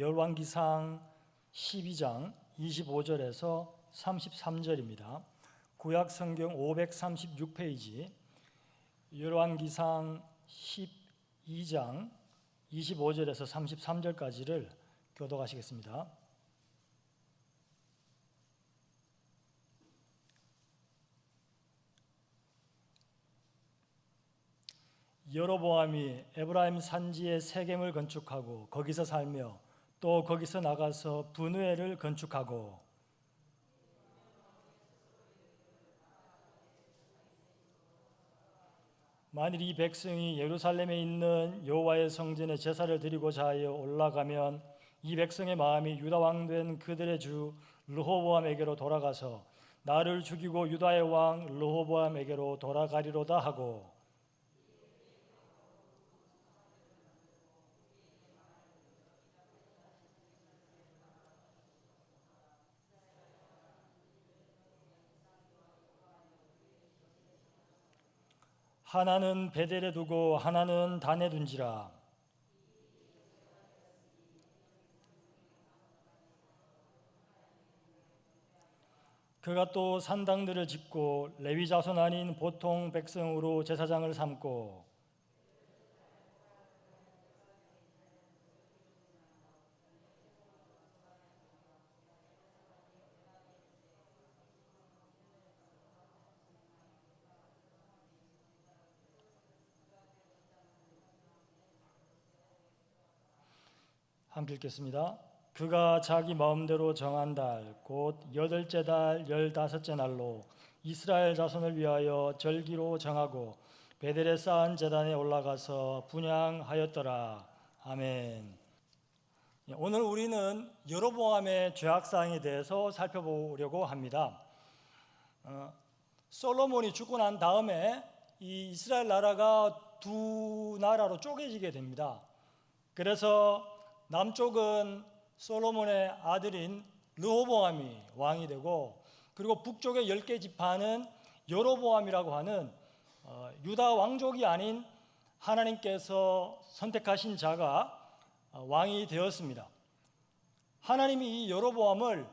열왕기상 12장 25절에서 33절입니다. 구약 성경 536페이지 열왕기상 12장 25절에서 33절까지를 교독하시겠습니다. 여로보암이 에브라임 산지에 세겜을 건축하고 거기서 살며 또 거기서 나가서 분회를 건축하고 만일 이 백성이 예루살렘에 있는 여호와의 성전에 제사를 드리고자 하여 올라가면 이 백성의 마음이 유다 왕 된 그들의 주 르호보암에게로 돌아가서 나를 죽이고 유다의 왕 르호보암에게로 돌아가리로다 하고 하나는 베델에 두고 하나는 단에 둔지라. 그가 또 산당들을 짓고 레위 자손 아닌 보통 백성으로 제사장을 삼고 함께 읽겠습니다. 그가 자기 마음대로 정한 달, 곧 여덟째 달 열다섯째 날로 이스라엘 자손을 위하여 절기로 정하고 베델에 쌓은 제단에 올라가서 분양하였더라. 아멘. 예, 오늘 우리는 여로보암의 죄악 사항에 대해서 살펴보려고 합니다. 어, 솔로몬이 죽고 난 다음에 이 이스라엘 나라가 두 나라로 쪼개지게 됩니다. 그래서 남쪽은 솔로몬의 아들인 르호보암이 왕이 되고 그리고 북쪽의 열개 지파는 여로보암이라고 하는 어, 유다 왕족이 아닌 하나님께서 선택하신 자가 어, 왕이 되었습니다. 하나님이 이 여로보암을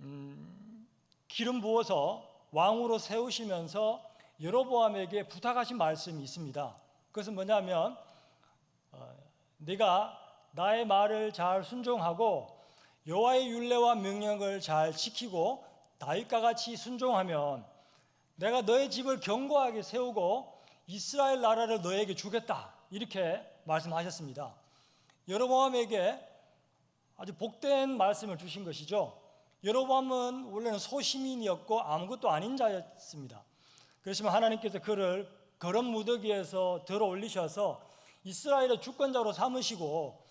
음, 기름 부어서 왕으로 세우시면서 여로보암에게 부탁하신 말씀이 있습니다. 그것은 뭐냐면 어, 네가 나의 말을 잘 순종하고 여호와의 율례와 명령을 잘 지키고 다윗과 같이 순종하면 내가 너의 집을 견고하게 세우고 이스라엘 나라를 너에게 주겠다 이렇게 말씀하셨습니다. 여로보암에게 아주 복된 말씀을 주신 것이죠. 여로보암은 원래는 소시민이었고 아무것도 아닌 자였습니다. 그렇지만 하나님께서 그를 거름 무더기에서 들어 올리셔서 이스라엘의 주권자로 삼으시고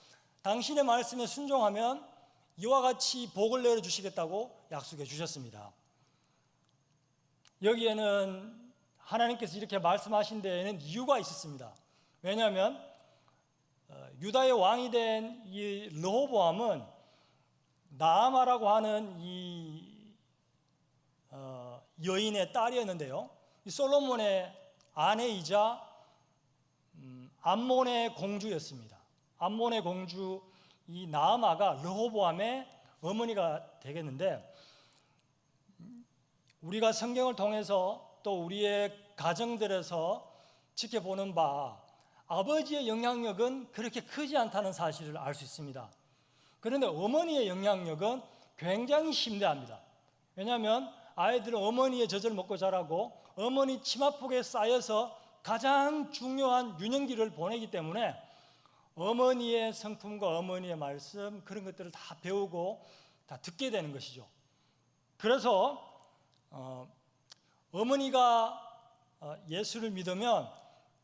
당신의 말씀에 순종하면 이와 같이 복을 내려 주시겠다고 약속해 주셨습니다. 여기에는 하나님께서 이렇게 말씀하신 데에는 이유가 있었습니다. 왜냐하면 어, 유다의 왕이 된 이 르호보암은 나아마라고 하는 이 어, 여인의 딸이었는데요. 이 솔로몬의 아내이자 음, 암몬의 공주였습니다. 암몬의 공주 이 나아마가 르호보암의 어머니가 되겠는데 우리가 성경을 통해서 또 우리의 가정들에서 지켜보는 바 아버지의 영향력은 그렇게 크지 않다는 사실을 알 수 있습니다. 그런데 어머니의 영향력은 굉장히 심대합니다. 왜냐하면 아이들은 어머니의 젖을 먹고 자라고 어머니 치마폭에 쌓여서 가장 중요한 유년기를 보내기 때문에 어머니의 성품과 어머니의 말씀 그런 것들을 다 배우고 다 듣게 되는 것이죠. 그래서 어, 어머니가 어, 예수를 믿으면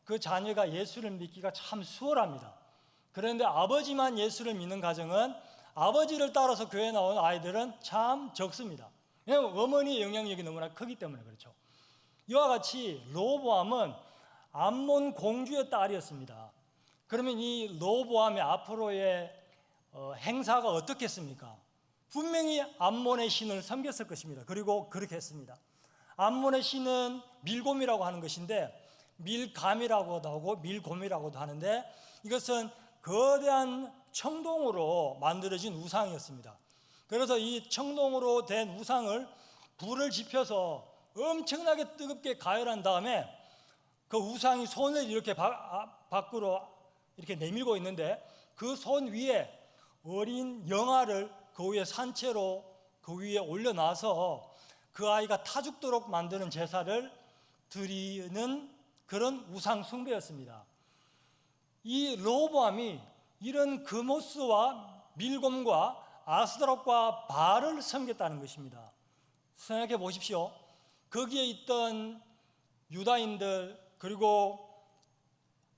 그 자녀가 예수를 믿기가 참 수월합니다. 그런데 아버지만 예수를 믿는 가정은 아버지를 따라서 교회 나온 아이들은 참 적습니다. 왜냐하면 어머니의 영향력이 너무나 크기 때문에 그렇죠. 이와 같이 로보암은 암몬 공주의 딸이었습니다. 그러면 이 로보암의 앞으로의 어, 행사가 어떻겠습니까? 분명히 암몬의 신을 섬겼을 것입니다. 그리고 그렇게 했습니다. 암몬의 신은 밀곰이라고 하는 것인데 밀감이라고도 하고 밀곰이라고도 하는데 이것은 거대한 청동으로 만들어진 우상이었습니다. 그래서 이 청동으로 된 우상을 불을 지펴서 엄청나게 뜨겁게 가열한 다음에 그 우상이 손을 이렇게 바, 아, 밖으로 이렇게 내밀고 있는데 그 손 위에 어린 영아를 그 위에 산채로 그 위에 올려놔서 그 아이가 타죽도록 만드는 제사를 드리는 그런 우상 숭배였습니다. 이 로보암이 이런 그모스와 밀곰과 아스드락과 바알을 섬겼다는 것입니다. 생각해 보십시오. 거기에 있던 유다인들 그리고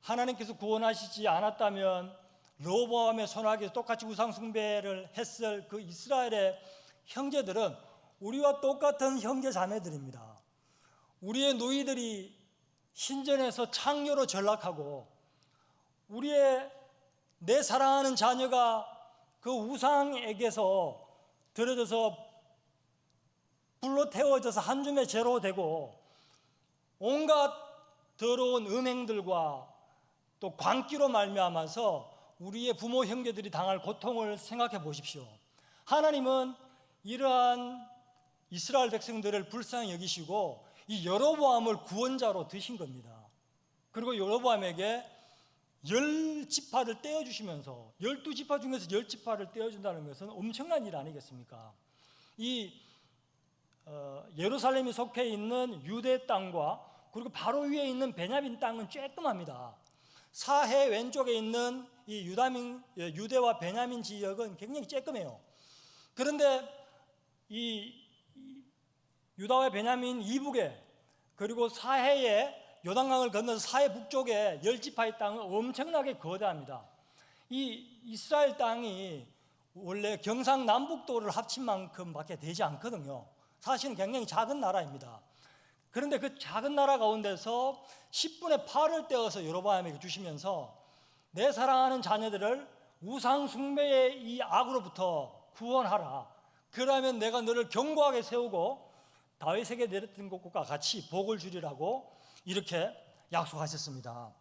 하나님께서 구원하시지 않았다면 로보암의 손아귀에서 똑같이 우상 숭배를 했을 그 이스라엘의 형제들은 우리와 똑같은 형제 자매들입니다. 우리의 노이들이 신전에서 창녀로 전락하고 우리의 내 사랑하는 자녀가 그 우상에게서 들어져서 불로 태워져서 한 줌의 죄로 되고 온갖 더러운 음행들과 또 광기로 말미암아서 우리의 부모 형제들이 당할 고통을 생각해 보십시오. 하나님은 이러한 이스라엘 백성들을 불쌍히 여기시고 이 여로보암을 구원자로 드신 겁니다. 그리고 여로보암에게 열 지파를 떼어 주시면서 열두 지파 중에서 열 지파를 떼어 준다는 것은 엄청난 일 아니겠습니까? 이 어, 예루살렘이 속해 있는 유대 땅과 그리고 바로 위에 있는 베냐민 땅은 쬐끔합니다. 사해 왼쪽에 있는 이 유다민, 예, 유대와 베냐민 지역은 굉장히 쬐끔해요. 그런데 이 유다와 베냐민 이북에 그리고 사해에 요단강을 건너서 사해 북쪽에 열 지파의 땅은 엄청나게 거대합니다. 이 이스라엘 땅이 원래 경상남북도를 합친 만큼밖에 되지 않거든요. 사실은 굉장히 작은 나라입니다. 그런데 그 작은 나라 가운데서 10분의 8을 떼어서 여로보암에게 주시면서 내 사랑하는 자녀들을 우상 숭배의 이 악으로부터 구원하라. 그러면 내가 너를 견고하게 세우고 다윗에게 내렸던 것과 같이 복을 주리라고 이렇게 약속하셨습니다.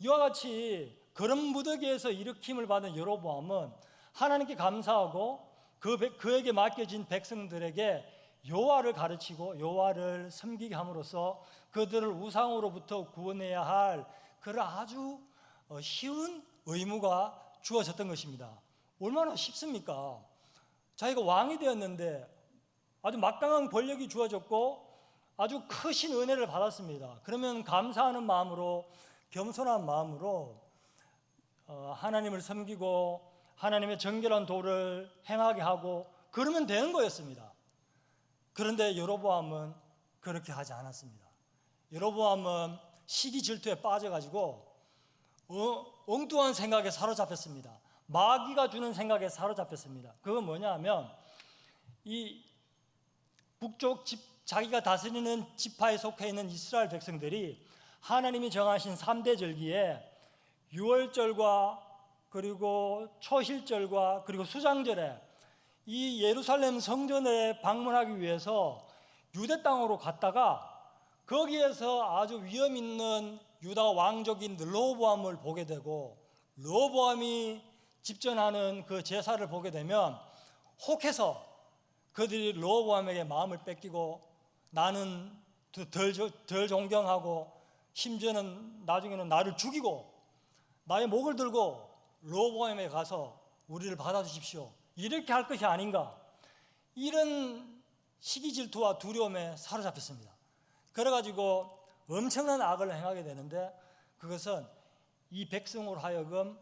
이와 같이 그런 무더기에서 일으킴을 받은 여로보암은 하나님께 감사하고 그 그에게 맡겨진 백성들에게 여호와를 가르치고 여호와를 섬기게 함으로써 그들을 우상으로부터 구원해야 할 그런 아주 어, 쉬운 의무가 주어졌던 것입니다. 얼마나 쉽습니까? 자기가 왕이 되었는데 아주 막강한 권력이 주어졌고 아주 크신 은혜를 받았습니다. 그러면 감사하는 마음으로 겸손한 마음으로 어, 하나님을 섬기고 하나님의 정결한 도를 행하게 하고 그러면 되는 거였습니다. 그런데 여로보암은 그렇게 하지 않았습니다. 여로보암은 시기 질투에 빠져가지고 어, 엉뚱한 생각에 사로잡혔습니다. 마귀가 주는 생각에 사로잡혔습니다. 그건 뭐냐면 이 북쪽 집, 자기가 다스리는 지파에 속해 있는 이스라엘 백성들이 하나님이 정하신 3대 절기에 6월절과 그리고 초실절과 그리고 수장절에 이 예루살렘 성전에 방문하기 위해서 유대 땅으로 갔다가 거기에서 아주 위험 있는 유다 왕족인 르호보암을 보게 되고 르호보암이 집전하는 그 제사를 보게 되면 혹해서 그들이 르호보암에게 마음을 뺏기고 나는 덜, 덜 존경하고 심지어는 나중에는 나를 죽이고 나의 목을 들고 르호보암에 가서 우리를 받아주십시오. 이렇게 할 것이 아닌가 이런 시기 질투와 두려움에 사로잡혔습니다. 그래가지고 엄청난 악을 행하게 되는데 그것은 이 백성으로 하여금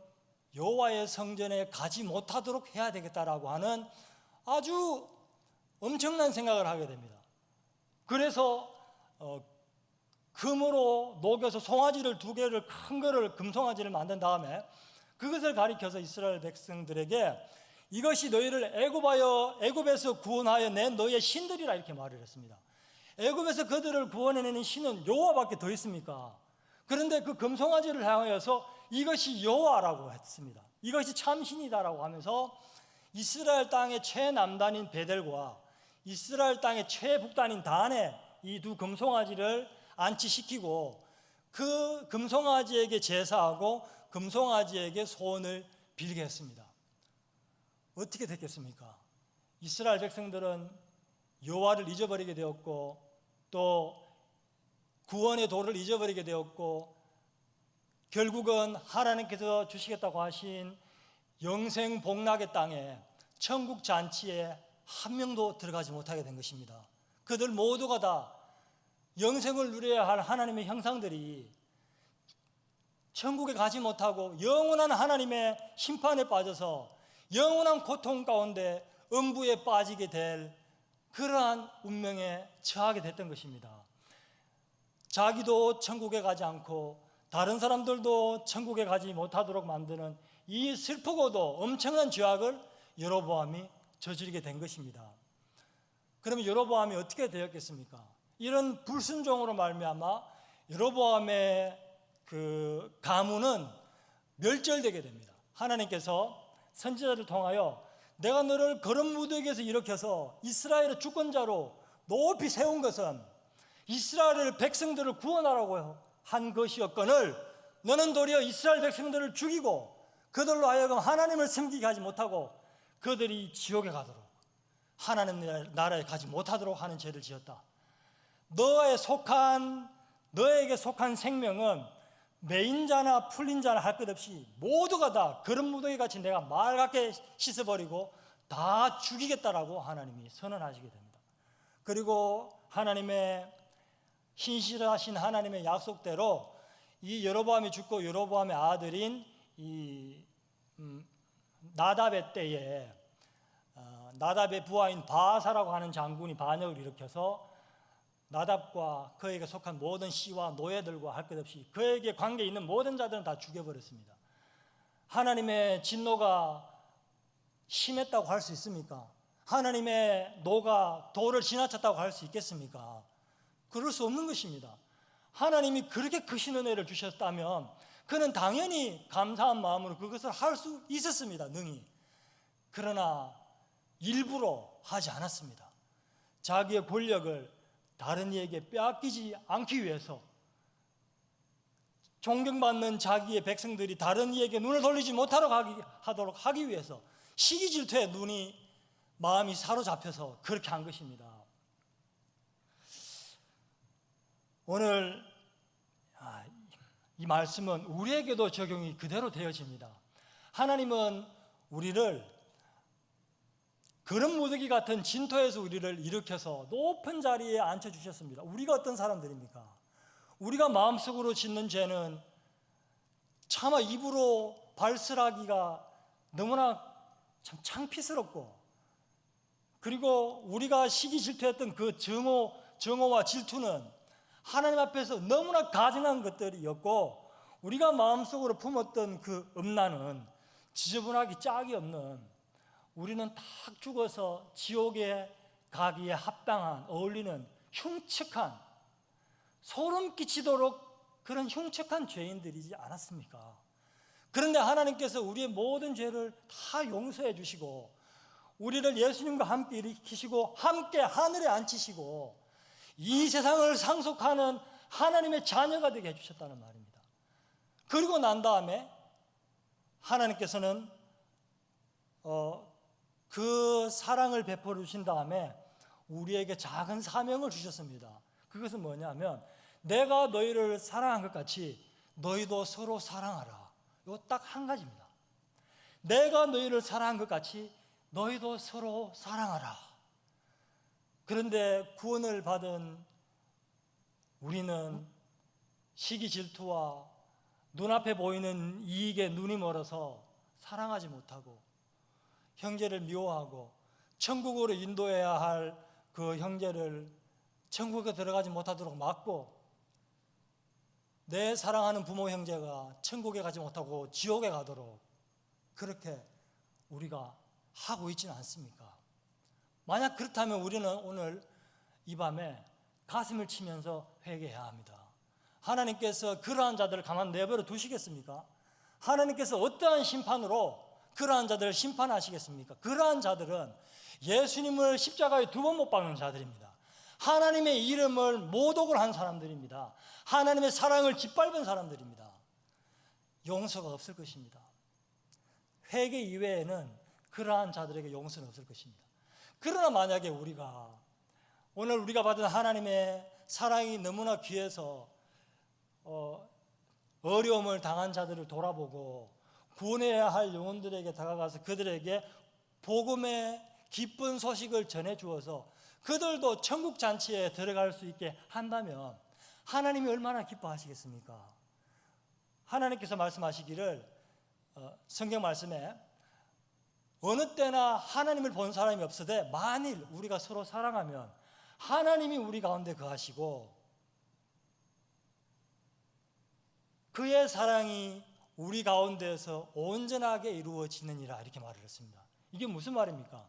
여호와의 성전에 가지 못하도록 해야 되겠다라고 하는 아주 엄청난 생각을 하게 됩니다. 그래서 어, 금으로 녹여서 송아지를 두 개를 큰 거를 금송아지를 만든 다음에 그것을 가리켜서 이스라엘 백성들에게 이것이 너희를 애굽하여 애굽에서 구원하여 낸 너희의 신들이라 이렇게 말을 했습니다. 애굽에서 그들을 구원해내는 신은 여호와밖에 더 있습니까? 그런데 그 금송아지를 향하여서 이것이 여호와라고 했습니다. 이것이 참신이다라고 하면서 이스라엘 땅의 최남단인 베델과 이스라엘 땅의 최북단인 단에 이 두 금송아지를 안치시키고 그 금송아지에게 제사하고 금송아지에게 소원을 빌게 했습니다. 어떻게 됐겠습니까? 이스라엘 백성들은 여호와를 잊어버리게 되었고 또 구원의 도를 잊어버리게 되었고 결국은 하나님께서 주시겠다고 하신 영생 복락의 땅에 천국 잔치에 한 명도 들어가지 못하게 된 것입니다. 그들 모두가 다 영생을 누려야 할 하나님의 형상들이 천국에 가지 못하고 영원한 하나님의 심판에 빠져서 영원한 고통 가운데 음부에 빠지게 될 그러한 운명에 처하게 됐던 것입니다. 자기도 천국에 가지 않고 다른 사람들도 천국에 가지 못하도록 만드는 이 슬프고도 엄청난 죄악을 여로보암이 저지르게 된 것입니다. 그러면 여로보암이 어떻게 되었겠습니까? 이런 불순종으로 말미암아 여로보암의 그 가문은 멸절되게 됩니다. 하나님께서 선지자를 통하여 내가 너를 거름 무더기에서 일으켜서 이스라엘의 주권자로 높이 세운 것은 이스라엘 백성들을 구원하라고 한 것이었거늘 너는 도리어 이스라엘 백성들을 죽이고 그들로 하여금 하나님을 섬기게 하지 못하고 그들이 지옥에 가도록 하나님 나라에 가지 못하도록 하는 죄를 지었다. 너에 속한 너에게 속한 생명은 메인 자나 풀린 자나 할 것 없이 모두가 다 그런 무더기 같이 내가 말 같게 씻어버리고 다 죽이겠다라고 하나님이 선언하시게 됩니다. 그리고 하나님의 신실하신 하나님의 약속대로 이 여로보암이 죽고 여로보암의 아들인 이 음, 나답의 때에 어, 나답의 부하인 바사라고 하는 장군이 반역을 일으켜서 나답과 그에게 속한 모든 씨와 노예들과 할 것 없이 그에게 관계 있는 모든 자들은 다 죽여버렸습니다. 하나님의 진노가 심했다고 할 수 있습니까? 하나님의 노가 도를 지나쳤다고 할 수 있겠습니까? 그럴 수 없는 것입니다. 하나님이 그렇게 크신 은혜를 주셨다면 그는 당연히 감사한 마음으로 그것을 할 수 있었습니다. 능히. 그러나 일부러 하지 않았습니다. 자기의 권력을 다른 이에게 빼앗기지 않기 위해서 존경받는 자기의 백성들이 다른 이에게 눈을 돌리지 못하도록 하기, 하도록 하기 위해서 시기 질투에 눈이 마음이 사로잡혀서 그렇게 한 것입니다. 오늘 아, 이 말씀은 우리에게도 적용이 그대로 되어집니다. 하나님은 우리를 그런 무더기 같은 진토에서 우리를 일으켜서 높은 자리에 앉혀 주셨습니다. 우리가 어떤 사람들입니까? 우리가 마음속으로 짓는 죄는 차마 입으로 발설하기가 너무나 참 창피스럽고 그리고 우리가 시기 질투했던 그 정오, 정오와 질투는 하나님 앞에서 너무나 가증한 것들이었고 우리가 마음속으로 품었던 그 음란은 지저분하기 짝이 없는 우리는 딱 죽어서 지옥에 가기에 합당한 어울리는 흉측한 소름 끼치도록 그런 흉측한 죄인들이지 않았습니까? 그런데 하나님께서 우리의 모든 죄를 다 용서해 주시고 우리를 예수님과 함께 일으키시고 함께 하늘에 앉히시고 이 세상을 상속하는 하나님의 자녀가 되게 해주셨다는 말입니다. 그리고 난 다음에 하나님께서는 어, 그 사랑을 베풀어 주신 다음에 우리에게 작은 사명을 주셨습니다. 그것은 뭐냐면 내가 너희를 사랑한 것 같이 너희도 서로 사랑하라. 이거 딱한 가지입니다. 내가 너희를 사랑한 것 같이 너희도 서로 사랑하라. 그런데 구원을 받은 우리는 시기 질투와 눈앞에 보이는 이익에 눈이 멀어서 사랑하지 못하고 형제를 미워하고 천국으로 인도해야 할 그 형제를 천국에 들어가지 못하도록 막고 내 사랑하는 부모 형제가 천국에 가지 못하고 지옥에 가도록 그렇게 우리가 하고 있지는 않습니까? 만약 그렇다면 우리는 오늘 이 밤에 가슴을 치면서 회개해야 합니다. 하나님께서 그러한 자들을 가만 내버려 두시겠습니까? 하나님께서 어떠한 심판으로 그러한 자들을 심판하시겠습니까? 그러한 자들은 예수님을 십자가에 두 번 못 박는 자들입니다. 하나님의 이름을 모독을 한 사람들입니다. 하나님의 사랑을 짓밟은 사람들입니다. 용서가 없을 것입니다. 회개 이외에는 그러한 자들에게 용서는 없을 것입니다. 그러나 만약에 우리가 오늘 우리가 받은 하나님의 사랑이 너무나 귀해서 어, 어려움을 당한 자들을 돌아보고 구원해야 할 영혼들에게 다가가서 그들에게 복음의 기쁜 소식을 전해 주어서 그들도 천국 잔치에 들어갈 수 있게 한다면 하나님이 얼마나 기뻐하시겠습니까? 하나님께서 말씀하시기를 어, 성경 말씀에 어느 때나 하나님을 본 사람이 없으되 만일 우리가 서로 사랑하면 하나님이 우리 가운데 거하시고 그의 사랑이 우리 가운데서 온전하게 이루어지느니라 이렇게 말을 했습니다. 이게 무슨 말입니까?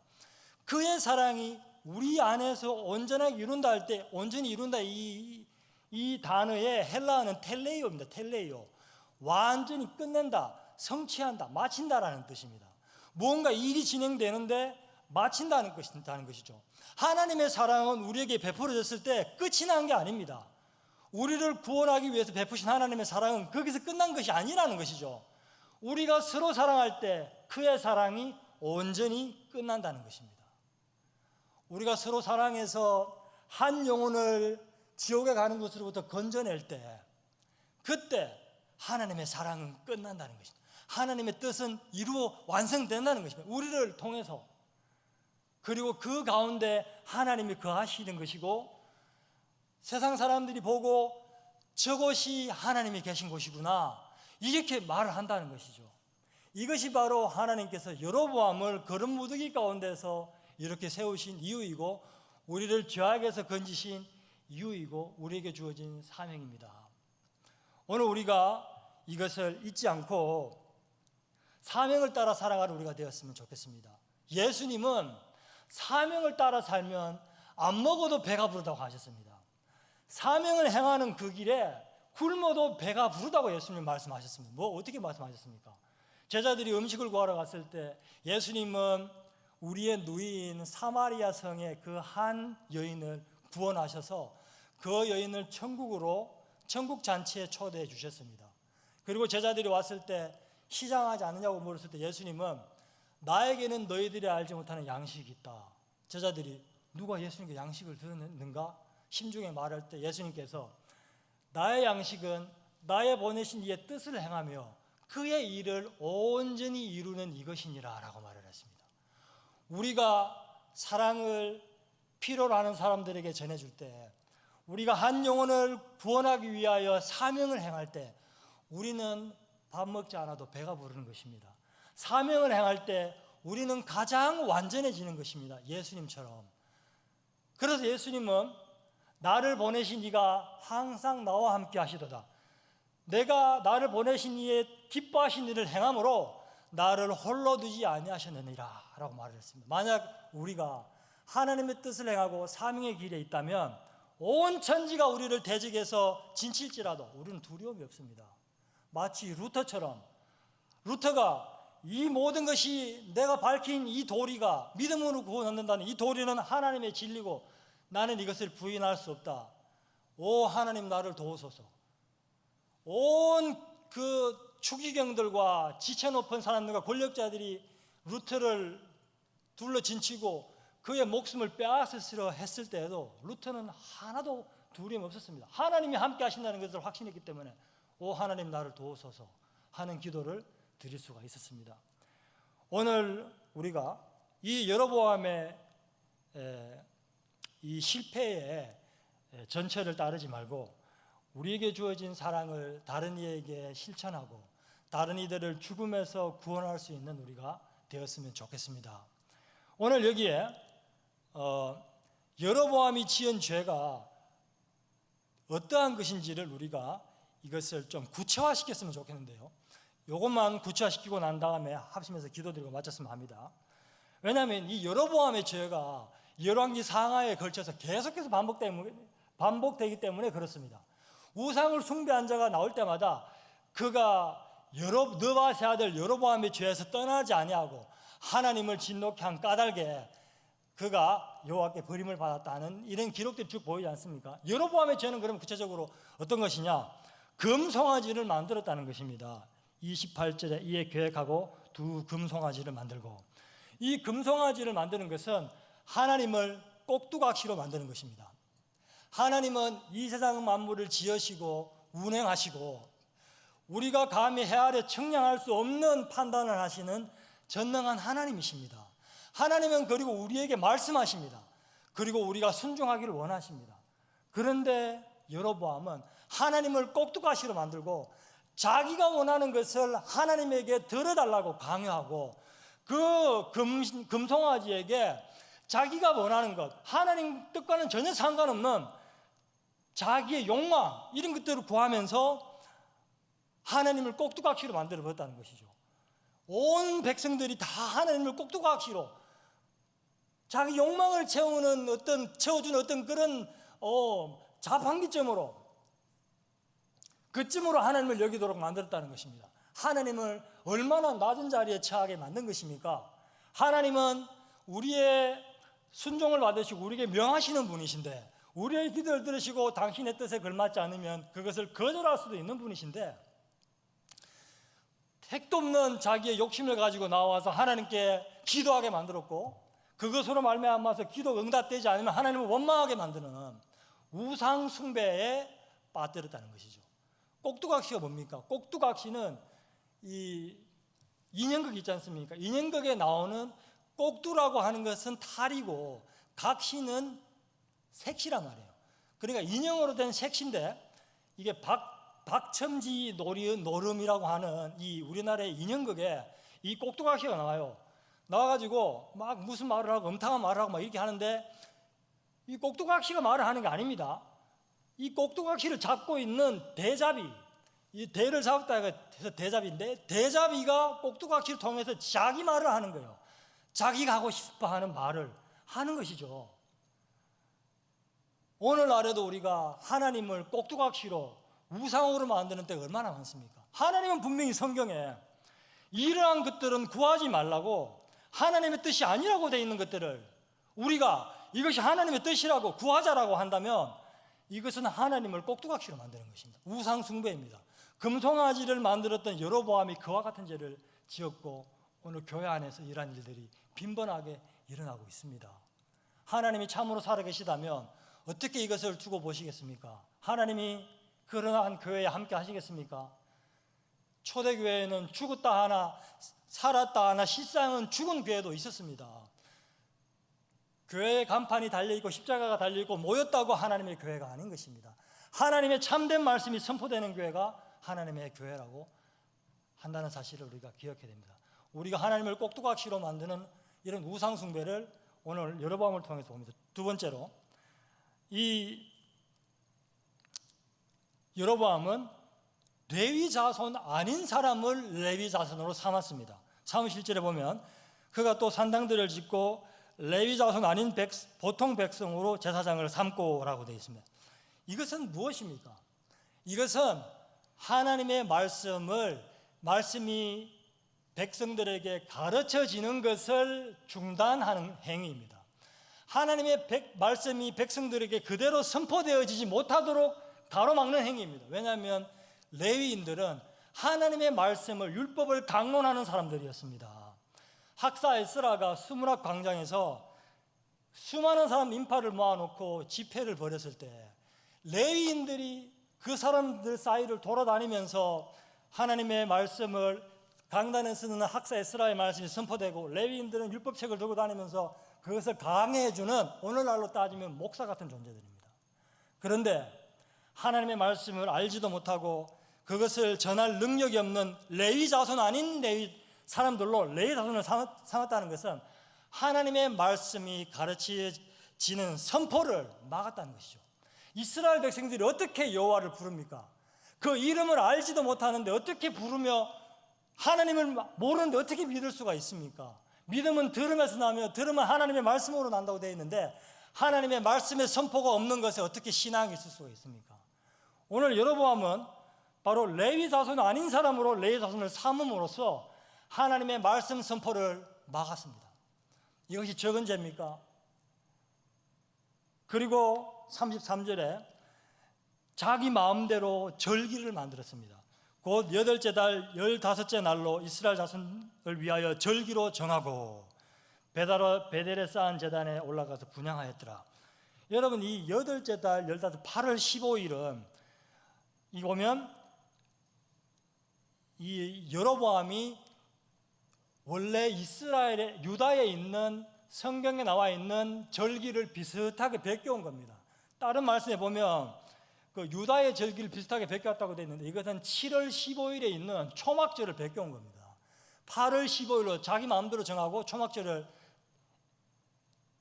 그의 사랑이 우리 안에서 온전하게 이룬다 할 때 온전히 이룬다 이, 이 단어의 헬라어는 텔레이오입니다. 텔레이오. 완전히 끝낸다, 성취한다, 마친다라는 뜻입니다. 무언가 일이 진행되는데 마친다는 것이다는 것이죠. 하나님의 사랑은 우리에게 베풀어졌을 때 끝이 난 게 아닙니다. 우리를 구원하기 위해서 베푸신 하나님의 사랑은 거기서 끝난 것이 아니라는 것이죠. 우리가 서로 사랑할 때 그의 사랑이 온전히 끝난다는 것입니다. 우리가 서로 사랑해서 한 영혼을 지옥에 가는 곳으로부터 건져낼 때 그때 하나님의 사랑은 끝난다는 것입니다. 하나님의 뜻은 이루어 완성된다는 것입니다. 우리를 통해서 그리고 그 가운데 하나님이 거하시는 것이고 세상 사람들이 보고 저곳이 하나님이 계신 곳이구나 이렇게 말을 한다는 것이죠. 이것이 바로 하나님께서 여로보암을 거름 무더기 가운데서 이렇게 세우신 이유이고 우리를 죄악에서 건지신 이유이고 우리에게 주어진 사명입니다. 오늘 우리가 이것을 잊지 않고 사명을 따라 살아가는 우리가 되었으면 좋겠습니다. 예수님은 사명을 따라 살면 안 먹어도 배가 부르다고 하셨습니다. 사명을 행하는 그 길에 굶어도 배가 부르다고 예수님 말씀하셨습니다. 뭐 어떻게 말씀하셨습니까? 제자들이 음식을 구하러 갔을 때 예수님은 우리의 누이인 사마리아 성의 그 한 여인을 구원하셔서 그 여인을 천국으로 천국 잔치에 초대해 주셨습니다. 그리고 제자들이 왔을 때 시장하지 않느냐고 물었을 때 예수님은 나에게는 너희들이 알지 못하는 양식이 있다. 제자들이 누가 예수님께 양식을 드렸는가? 심중에 말할 때 예수님께서 나의 양식은 나의 보내신 이의 뜻을 행하며 그의 일을 온전히 이루는 이것이니라 라고 말을 했습니다. 우리가 사랑을 필요로 하는 사람들에게 전해줄 때 우리가 한 영혼을 구원하기 위하여 사명을 행할 때 우리는 밥 먹지 않아도 배가 부르는 것입니다. 사명을 행할 때 우리는 가장 완전해지는 것입니다. 예수님처럼. 그래서 예수님은 나를 보내신 이가 항상 나와 함께 하시도다. 내가 나를 보내신 이의 기뻐하신 일을 행함으로 나를 홀로 두지 아니하셨느니라 라고 말을 했습니다. 만약 우리가 하나님의 뜻을 행하고 사명의 길에 있다면 온 천지가 우리를 대적해서 진칠지라도 우리는 두려움이 없습니다. 마치 루터처럼 루터가 이 모든 것이 내가 밝힌 이 도리가 믿음으로 구원 얻는다는 이 도리는 하나님의 진리고 나는 이것을 부인할 수 없다. 오 하나님 나를 도우소서. 온 그 추기경들과 지체 높은 사람들과 권력자들이 루터를 둘러 진치고 그의 목숨을 빼앗으려 했을 때에도 루터는 하나도 두려움 없었습니다. 하나님이 함께 하신다는 것을 확신했기 때문에 오 하나님 나를 도우소서 하는 기도를 드릴 수가 있었습니다. 오늘 우리가 이 여로보암의 이 실패의 전체를 따르지 말고 우리에게 주어진 사랑을 다른 이에게 실천하고 다른 이들을 죽음에서 구원할 수 있는 우리가 되었으면 좋겠습니다. 오늘 여기에 어, 여로보암이 지은 죄가 어떠한 것인지를 우리가 이것을 좀 구체화시켰으면 좋겠는데요. 이것만 구체화시키고 난 다음에 합심해서 기도드리고 마쳤으면 합니다. 왜냐하면 이 여로보암의 죄가 열왕기 상하에 걸쳐서 계속해서 반복되기 때문에 그렇습니다. 우상을 숭배한 자가 나올 때마다 그가 여러 너바세 아들 여로보암의 죄에서 떠나지 아니하고 하나님을 진노케 한 까닭에 그가 여호와께 버림을 받았다는 이런 기록들이 쭉 보이지 않습니까? 여로보암의 죄는 그럼 구체적으로 어떤 것이냐? 금송아지를 만들었다는 것입니다. 28절에 이에 계획하고 두 금송아지를 만들고 이 금송아지를 만드는 것은 하나님을 꼭두각시로 만드는 것입니다. 하나님은 이 세상 만물을 지으시고 운행하시고 우리가 감히 헤아려 측량할 수 없는 판단을 하시는 전능한 하나님이십니다. 하나님은 그리고 우리에게 말씀하십니다. 그리고 우리가 순종하기를 원하십니다. 그런데 여로보암은 하나님을 꼭두가시로 만들고 자기가 원하는 것을 하나님에게 들어달라고 강요하고 그 금, 금송아지에게 자기가 원하는 것, 하나님 뜻과는 전혀 상관없는 자기의 욕망 이런 것들을 구하면서 하나님을 꼭두각시로 만들어 버렸다는 것이죠. 온 백성들이 다 하나님을 꼭두각시로 자기 욕망을 채우는 어떤 채워주는 어떤 그런 어, 자판기점으로 그쯤으로 하나님을 여기도록 만들었다는 것입니다. 하나님을 얼마나 낮은 자리에 처하게 만든 것입니까? 하나님은 우리의 순종을 받으시고 우리에게 명하시는 분이신데 우리의 기도를 들으시고 당신의 뜻에 걸맞지 않으면 그것을 거절할 수도 있는 분이신데 택도 없는 자기의 욕심을 가지고 나와서 하나님께 기도하게 만들었고 그것으로 말미암아서 기도 응답되지 않으면 하나님을 원망하게 만드는 우상 숭배에 빠뜨렸다는 것이죠. 꼭두각시가 뭡니까? 꼭두각시는 이 인형극 있지 않습니까? 인형극에 나오는 꼭두라고 하는 것은 탈이고 각시는 색시란 말이에요. 그러니까 인형으로 된 색시인데 이게 박, 박첨지 노리, 노름이라고 하는 이 우리나라의 인형극에 이 꼭두각시가 나와요. 나와가지고 막 무슨 말을 하고 엄탕한 말을 하고 막 이렇게 하는데 이 꼭두각시가 말을 하는 게 아닙니다. 이 꼭두각시를 잡고 있는 대잡이, 이 대를 잡았다 해서 대잡인데 대잡이가 꼭두각시를 통해서 자기 말을 하는 거예요. 자기가 하고 싶어 하는 말을 하는 것이죠. 오늘날에도 우리가 하나님을 꼭두각시로 우상으로 만드는 때가 얼마나 많습니까? 하나님은 분명히 성경에 이러한 것들은 구하지 말라고 하나님의 뜻이 아니라고 되어 있는 것들을 우리가 이것이 하나님의 뜻이라고 구하자라고 한다면 이것은 하나님을 꼭두각시로 만드는 것입니다. 우상 숭배입니다. 금송아지를 만들었던 여로보암이 그와 같은 죄를 지었고 오늘 교회 안에서 이러한 일들이 빈번하게 일어나고 있습니다. 하나님이 참으로 살아계시다면 어떻게 이것을 두고 보시겠습니까? 하나님이 그러한 교회에 함께 하시겠습니까? 초대교회에는 죽었다 하나 살았다 하나 실상은 죽은 교회도 있었습니다. 교회의 간판이 달려있고 십자가가 달려있고 모였다고 하나님의 교회가 아닌 것입니다. 하나님의 참된 말씀이 선포되는 교회가 하나님의 교회라고 한다는 사실을 우리가 기억해야 됩니다. 우리가 하나님을 꼭두각시로 만드는 이런 우상숭배를 오늘 여러 번을 통해서 봅니다. 두 번째로 이 여로보암은 레위 자손 아닌 사람을 레위 자손으로 삼았습니다. 사무실절에 보면 그가 또 산당들을 짓고 레위 자손 아닌 백, 보통 백성으로 제사장을 삼고라고 되어 있습니다. 이것은 무엇입니까? 이것은 하나님의 말씀을 말씀이 백성들에게 가르쳐지는 것을 중단하는 행위입니다. 하나님의 백, 말씀이 백성들에게 그대로 선포되어지지 못하도록 가로막는 행위입니다. 왜냐하면 레위인들은 하나님의 말씀을 율법을 강론하는 사람들이었습니다. 학사 에스라가 수문학 광장에서 수많은 사람 인파를 모아놓고 집회를 벌였을 때 레위인들이 그 사람들 사이를 돌아다니면서 하나님의 말씀을 강단에 쓰는 학사 에스라의 말씀이 선포되고 레위인들은 율법책을 들고 다니면서 그것을 강해주는 오늘날로 따지면 목사 같은 존재들입니다. 그런데 하나님의 말씀을 알지도 못하고 그것을 전할 능력이 없는 레위 자손 아닌 레위 사람들로 레위 자손을 삼았다는 것은 하나님의 말씀이 가르치지는 선포를 막았다는 것이죠. 이스라엘 백성들이 어떻게 여호와를 부릅니까? 그 이름을 알지도 못하는데 어떻게 부르며 하나님을 모르는데 어떻게 믿을 수가 있습니까? 믿음은 들음에서 나며 들음은 하나님의 말씀으로 난다고 되어 있는데 하나님의 말씀의 선포가 없는 것에 어떻게 신앙이 있을 수가 있습니까? 오늘 여러보암은 바로 레위 자손 아닌 사람으로 레위 자손을 삼음으로써 하나님의 말씀 선포를 막았습니다. 이것이 적은 죄입니까? 그리고 33절에 자기 마음대로 절기를 만들었습니다. 곧 여덟째 달 열다섯째 날로 이스라엘 자손을 위하여 절기로 정하고 베다로 베델에 쌓은 제단에 올라가서 분양하였더라. 여러분 이 여덟째 달 열다섯 8월 15일은 이 보면 이 여로보암이 원래 이스라엘의 유다에 있는 성경에 나와 있는 절기를 비슷하게 베껴온 겁니다. 다른 말씀에 보면 그 유다의 절기를 비슷하게 베껴왔다고 되어 있는데 이것은 7월 15일에 있는 초막절을 베껴온 겁니다. 8월 15일로 자기 마음대로 정하고 초막절을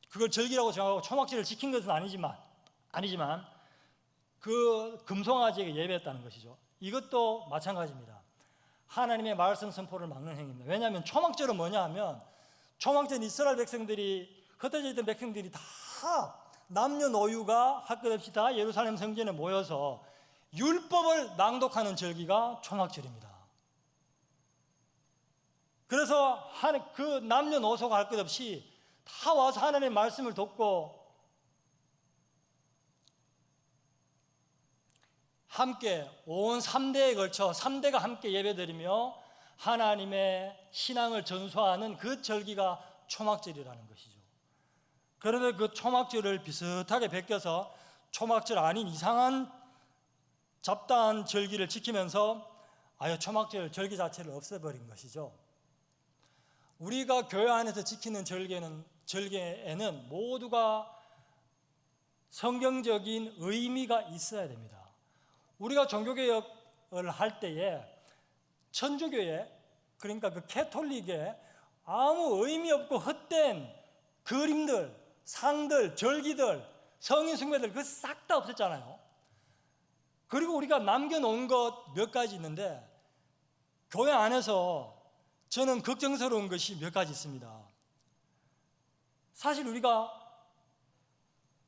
그걸 절기라고 정하고 초막절을 지킨 것은 아니지만 아니지만 그 금송아지에게 예배했다는 것이죠. 이것도 마찬가지입니다. 하나님의 말씀 선포를 막는 행위입니다. 왜냐하면 초막절은 뭐냐 하면 초막절 이스라엘 백성들이 흩어져 있던 백성들이 다 남녀노유가 할것 없이 다 예루살렘 성전에 모여서 율법을 낭독하는 절기가 초막절입니다. 그래서 한- 그 남녀노소가 할 것 없이 다 와서 하나님의 말씀을 듣고 함께 온 3대에 걸쳐 3대가 함께 예배드리며 하나님의 신앙을 전수하는 그 절기가 초막절이라는 것이죠. 그런데 그 초막절을 비슷하게 베껴서 초막절 아닌 이상한 잡다한 절기를 지키면서 아예 초막절 절기 자체를 없애버린 것이죠. 우리가 교회 안에서 지키는 절개는 절개에는 모두가 성경적인 의미가 있어야 됩니다. 우리가 종교개혁을 할 때에 천주교회 그러니까 그 캐톨릭에 아무 의미 없고 헛된 그림들, 상들, 절기들, 성인 숭배들 그 싹 다 없앴잖아요. 그리고 우리가 남겨놓은 것 몇 가지 있는데 교회 안에서 저는 걱정스러운 것이 몇 가지 있습니다. 사실 우리가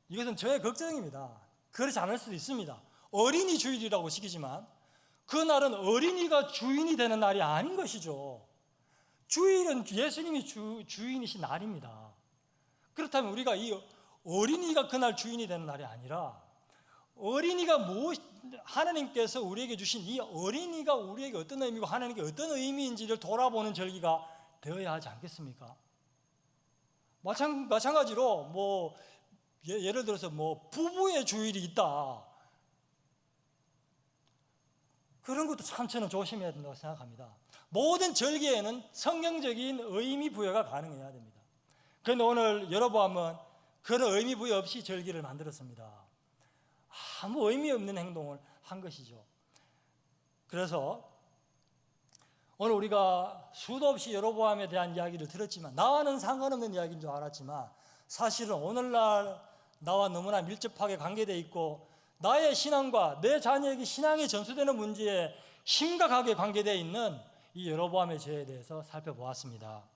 이것은 저의 걱정입니다. 그렇지 않을 수도 있습니다. 어린이 주일이라고 시키지만 그날은 어린이가 주인이 되는 날이 아닌 것이죠. 주일은 예수님이 주, 주인이신 날입니다. 그렇다면 우리가 이 어린이가 그날 주인이 되는 날이 아니라 어린이가 무엇 하나님께서 우리에게 주신 이 어린이가 우리에게 어떤 의미고 하나님께 어떤 의미인지를 돌아보는 절기가 되어야 하지 않겠습니까? 마찬, 마찬가지로 뭐 예- 예를 들어서 뭐 부부의 주일이 있다. 그런 것도 참 저는 조심해야 된다고 생각합니다. 모든 절기에는 성경적인 의미 부여가 가능해야 됩니다. 그런데 오늘 여러분은 그런 의미 부여 없이 절기를 만들었습니다. 아무 의미 없는 행동을 한 것이죠. 그래서 오늘 우리가 수도 없이 여로보암에 대한 이야기를 들었지만 나와는 상관없는 이야기인 줄 알았지만 사실은 오늘날 나와 너무나 밀접하게 관계되어 있고 나의 신앙과 내 자녀에게 신앙이 전수되는 문제에 심각하게 관계되어 있는 이 여로보암의 죄에 대해서 살펴보았습니다.